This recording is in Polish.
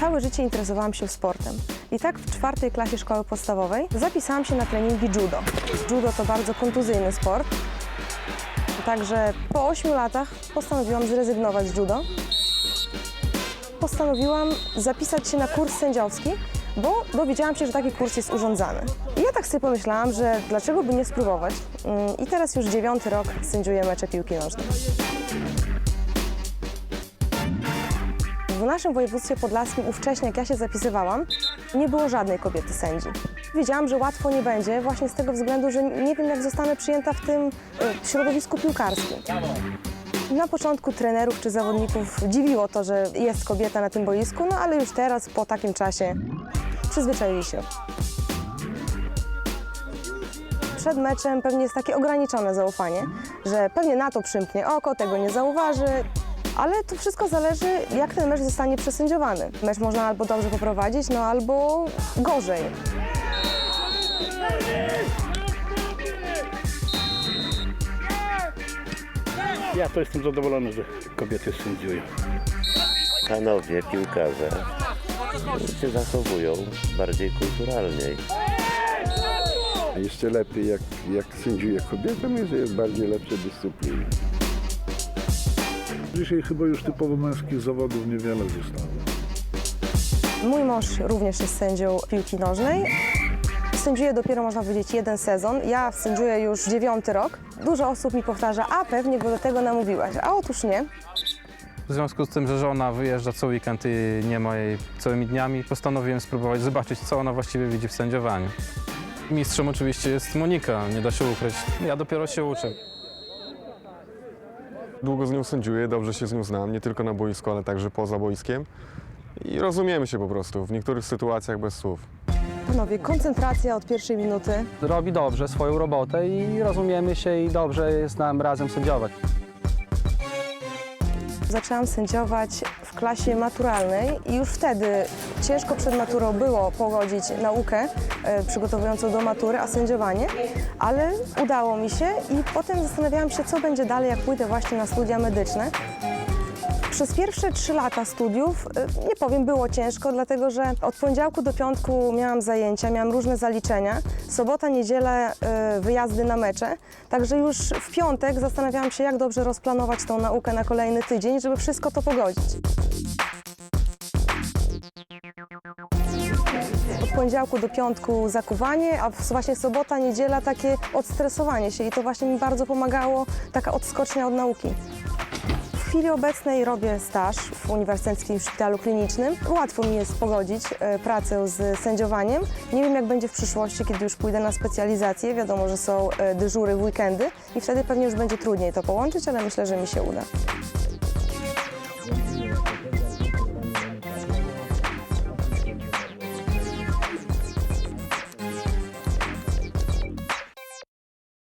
całe życie interesowałam się sportem. I tak w czwartej klasie szkoły podstawowej zapisałam się na treningi judo. Judo to bardzo kontuzyjny sport. Także po 8 latach postanowiłam zrezygnować z judo. Postanowiłam zapisać się na kurs sędziowski, bo dowiedziałam się, że taki kurs jest urządzany. I ja tak sobie pomyślałam, że dlaczego by nie spróbować. Mm, I teraz już dziewiąty rok sędziuję mecze piłki nożnej. W naszym województwie podlaskim ówcześnie, jak ja się zapisywałam, nie było żadnej kobiety sędzi. Wiedziałam, że łatwo nie będzie, właśnie z tego względu, że nie wiem, jak zostanę przyjęta w tym y, środowisku piłkarskim. Na początku trenerów czy zawodników dziwiło to, że jest kobieta na tym boisku, no ale już teraz, po takim czasie, przyzwyczaili się. Przed meczem pewnie jest takie ograniczone zaufanie, że pewnie na to przymknie oko, tego nie zauważy, ale to wszystko zależy, jak ten mecz zostanie przesędziowany. Mecz można albo dobrze poprowadzić, no albo gorzej. Ja to jestem zadowolony, że kobiety sędziują. panowie piłkarze się zachowują bardziej kulturalniej. Jeszcze lepiej, jak, jak sędziuje kobieta, myślę, że jest bardziej lepsza dyscyplina. Dzisiaj chyba już typowo męskich zawodów niewiele zostało. Mój mąż również jest sędzią piłki nożnej. Sędziuję dopiero, można powiedzieć, jeden sezon. Ja sędziuję już dziewiąty rok. Dużo osób mi powtarza, a pewnie go do tego namówiłaś. A otóż nie. W związku z tym, że żona wyjeżdża co weekend i nie ma jej całymi dniami, postanowiłem spróbować zobaczyć, co ona właściwie widzi w sędziowaniu. Mistrzem oczywiście jest Monika, nie da się ukryć. Ja dopiero się uczę. Długo z nią sędziuję, dobrze się z nią znam, nie tylko na boisku, ale także poza boiskiem. I rozumiemy się po prostu, w niektórych sytuacjach bez słów. Panowie, koncentracja od pierwszej minuty. robi dobrze swoją robotę i rozumiemy się i dobrze jest nam razem sędziować. Zaczęłam sędziować klasie maturalnej i już wtedy ciężko przed maturą było pogodzić naukę e, przygotowującą do matury, a sędziowanie, ale udało mi się i potem zastanawiałam się, co będzie dalej, jak pójdę właśnie na studia medyczne. Przez pierwsze trzy lata studiów, e, nie powiem, było ciężko, dlatego że od poniedziałku do piątku miałam zajęcia, miałam różne zaliczenia. Sobota, niedziela, e, wyjazdy na mecze. Także już w piątek zastanawiałam się, jak dobrze rozplanować tą naukę na kolejny tydzień, żeby wszystko to pogodzić. Od poniedziałku do piątku zakuwanie, a właśnie sobota, niedziela takie odstresowanie się i to właśnie mi bardzo pomagało, taka odskocznia od nauki. W chwili obecnej robię staż w Uniwersyteckim Szpitalu Klinicznym. Łatwo mi jest pogodzić e, pracę z sędziowaniem. Nie wiem, jak będzie w przyszłości, kiedy już pójdę na specjalizację. Wiadomo, że są e, dyżury w weekendy i wtedy pewnie już będzie trudniej to połączyć, ale myślę, że mi się uda.